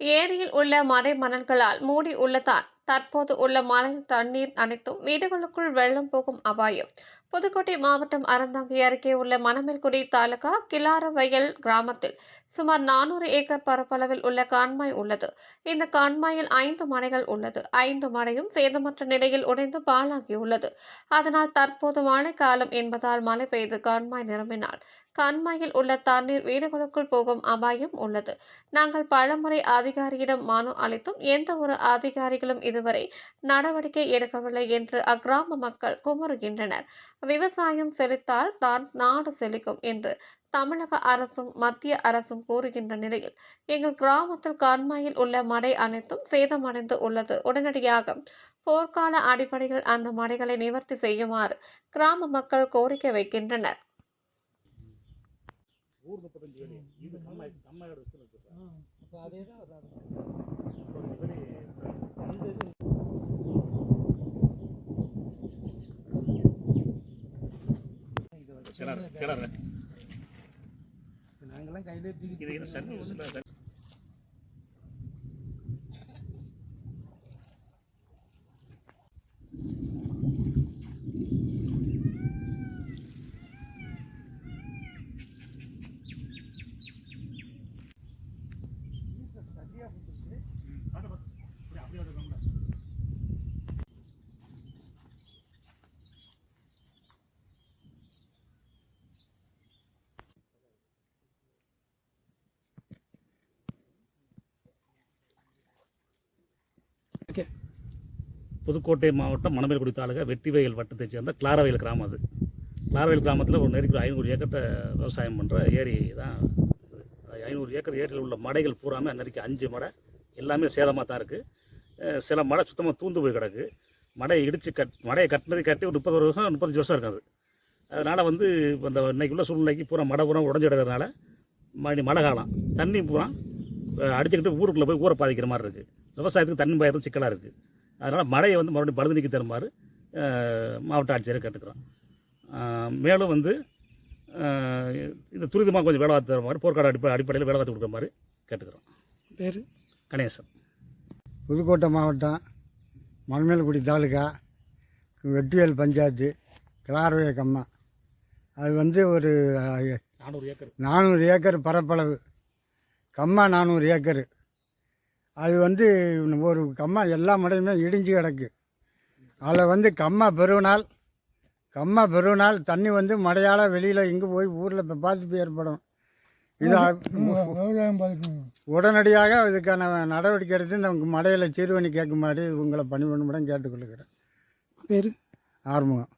ஏரியில் உள்ள மறை மணல்களால் மூடி உள்ளதால் தற்போது உள்ள மழையில் தண்ணீர் அனைத்தும் வீடுகளுக்குள் வெள்ளம் போகும் அபாயம். புதுக்கோட்டை மாவட்டம் அறந்தாங்கி அருகே உள்ள மணமேல்குடி தாலுகா கிளாரவயல் கிராமத்தில் சுமார் நானூறு ஏக்கர் பரப்பளவில் உள்ள கான்மாய் உள்ளது. இந்த கான்மாயில் ஐந்து மனைகள் உள்ளது. ஐந்து மனையும் சேதமற்ற நிலையில் உடைந்து பாழாகியுள்ளது. அதனால் தற்போது மழைக்காலம் என்பதால் மழை பெய்து கான்மாய் நிரம்பினால் கான்மாயில் உள்ள தண்ணீர் வீடுகளுக்குள் போகும் அபாயம் உள்ளது. நாங்கள் பலமுறை அதிகாரியிடம் மனு அளித்தும் எந்த ஒரு அதிகாரிகளும் இதுவரை நடவடிக்கை எடுக்கவில்லை என்று அக்கிராம மக்கள் குமுறுகின்றனர். விவசாயம் செழித்தால் தான் நாடு செழிக்கும் என்று தமிழக அரசும் மத்திய அரசும் கூறுகின்ற நிலையில் எங்கள் கிராமத்தில் கண்மாயில் உள்ள மடை அனைத்தும் சேதமடைந்து உள்ளது. உடனடியாக போர்க்கால அடிப்படையில் அந்த மடைகளை நிவர்த்தி செய்யுமாறு கிராம மக்கள் கோரிக்கை வைக்கின்றனர். ஊர் முப்பத்தஞ்சு வேலி இது கம்மாயோட விஸ்தீர்ணம் வச்சுருக்கேன் அப்போ அதே தான் கிணறு கிணறு நாங்களாம் கையிலே தூக்கி புதுக்கோட்டை மாவட்டம் மணமேல்குடி தாலுகா வெட்டிவயல் வட்டத்தைச் சேர்ந்த கிளாரவயல் கிராமம் அது. கிளாரவயல் கிராமத்தில் ஒரு நெருக்கி ஐநூறு ஏக்கர்கிட்ட விவசாயம் பண்ணுற ஏரி தான் ஐநூறு ஏக்கர் ஏரியில் உள்ள மடைகள் பூராமே நெருக்கி அஞ்சு மடை. எல்லாமே சேதமாக தான் இருக்குது சில மடை சுத்தமாக தூந்து போய் கிடக்கு. மடையை இடித்து கட் மடையை கட்டினது கட்டி ஒரு முப்பது வருஷம் முப்பத்தஞ்சு வருஷம் இருக்காது அதனால் வந்து இப்போ இந்த இன்றைக்கி உள்ள சூழ்நிலைக்கு பூரா மடை பூரா உடஞ்சி கிடக்கிறதுனால மழை மழை காலம். தண்ணி பூரா அடிச்சுக்கிட்டு ஊருக்குள்ளே போய் ஊரை பாதிக்கிற மாதிரி இருக்குது விவசாயத்துக்கு தண்ணி பயறது சிக்கலாக இருக்குது அதனால் மழையை வந்து மறுபடியும் பழுது நீக்கி தருமாறு மாவட்ட ஆட்சியரை கேட்டுக்கிறோம். மேலும் வந்து இது துரிதமாக கொஞ்சம் வேலை தர மாதிரி போர்க்கால அடிப்படை அடிப்படையில் வேலை பார்த்து கொடுக்குற மாதிரி கேட்டுக்கிறோம். பேர்? கணேசன். புதுக்கோட்டை மாவட்டம் மணமேல்குடி தாலுகா வெட்டிவேல் பஞ்சாயத்து கிளாரவே கம்மா. அது வந்து ஒரு நானூறு ஏக்கர். நானூறு ஏக்கர் பரப்பளவு. கம்மா நானூறு ஏக்கர். அது வந்து ஒரு கம்மா எல்லா மடையுமே இடிஞ்சு கிடக்கு. அதில் வந்து கம்மா பெருவினால் கம்மா பெருவினால் தண்ணி வந்து மழையால் வெளியில் எங்கே போய் ஊரில் இப்போ பாதிப்பு ஏற்படும். இது உடனடியாக இதுக்கான நடவடிக்கை எடுத்து இந்த மடையில் சீர்வணி கேட்குமாறு உங்களை பணி பண்ணும்படம் கேட்டுக்கொள்கிறேன். பேர்? ஆறுமுகம்.